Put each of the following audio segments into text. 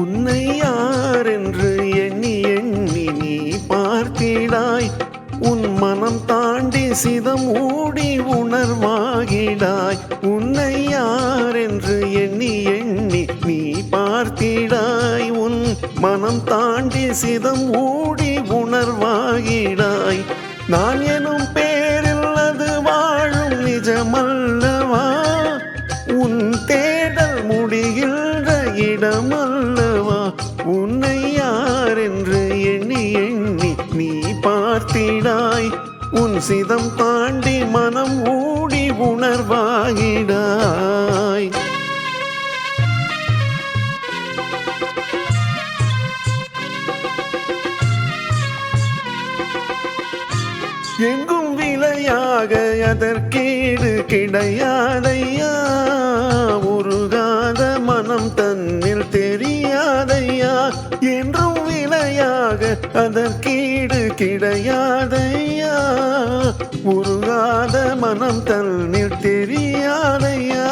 உன்னை யார் என்று எண்ணி எண்ணி நீ பார்த்திடாய். உன் மனம் தாண்டி சிதம் ஊடி உணர்வாகிடாய். உன்னை யார் என்று எண்ணி எண்ணி நீ பார்த்திடாய். உன் மனம் தாண்டி சிதம் ஊடி உணர்வாகிடாய். நான் எனும் பேரில் அது வாழும் நிஜமல்ல. பார்த்திடாய் உன் சிதம் தாண்டி மனம் ஊடி உணர்வாகிடாய் எங்கும் விலையாக அதற்கேடு கிடையாதையா உருகாத மனம் தன்னில் தெரியாதையா என்றும் அதற்கீடு கிடையாதையா உருகாத மனம் தன்னில் தெரியாதையா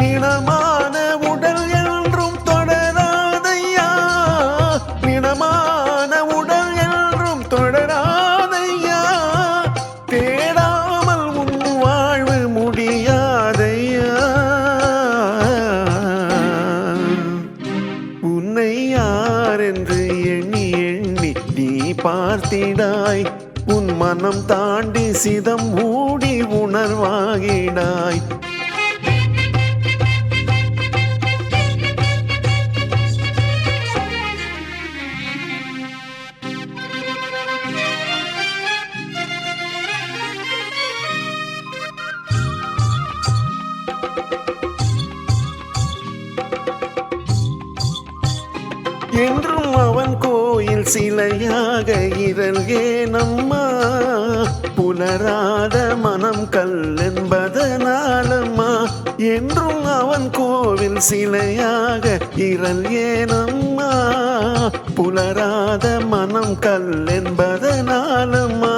நிலமான உடல் என்றும் தொடராதையா நிலமான உடல் என்றும் தொடராதையா தேடாமல் உன் வாழ்வு முடியாதையா உன்னை யார் என்று எண்ணி பார்த்திடாய். உன் மனம் தாண்டி சிதம் மூடி உணர்வாகிடாய். என்றும் அவன் கோயில் சிலையாக இரல் ஏனம்மா? புலராத மனம் கல்லென்பதனாலம்மா என்றும் அவன் கோவில் சிலையாக இரல் புலராத மனம் கல்லென்பதனாலம்மா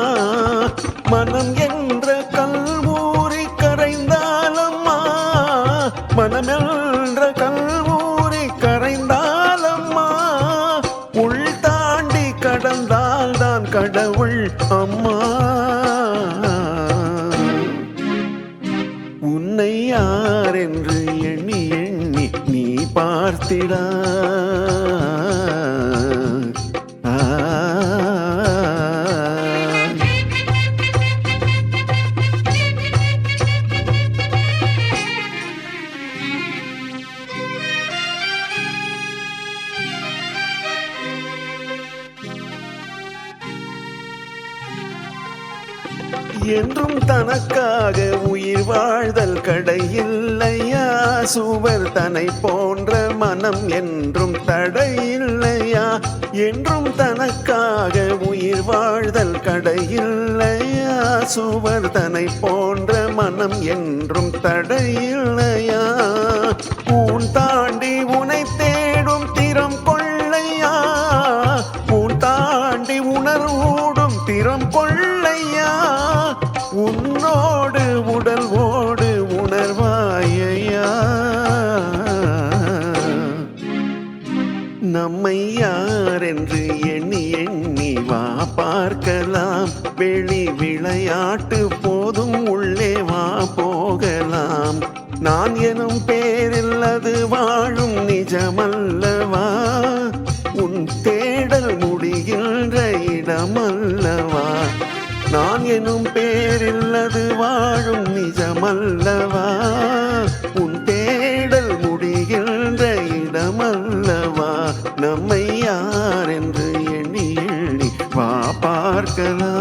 மனம் என்ற கல்வூரி கரைந்தாலம்மா. மனமெல்லாம் கடவுள் அம்மா. உன்னை யார் என்று எண்ணி எண்ணி நீ பார்த்திடா. என்றும் தனக்காக உயிர் வாழ்தல் கடையில்லையா? சுவர் தனை போன்ற மனம் என்றும் தடையில்லையா? என்றும் தனக்காக உயிர் வாழ்தல் கடையில்லையா? சுவர் தனை போன்ற மனம் என்றும் தடையில்லையா? ஊன் தாண்டி உனை நம்மை என்று எண்ணி எண்ணி வா பார்க்கலாம். வெளி விளையாட்டு போதும் உள்ளே வா போகலாம். நான் எனும் பேரில் அது வாழும் நிஜமல்லவா? உன் தேடல் முடிகின்ற இடமல்லவா? நான் எனும் பேரில் அது வாழும் நிஜமல்லவா? நம்மை என்று எண்ணி எண்ணி வா பார்க்கலாம்.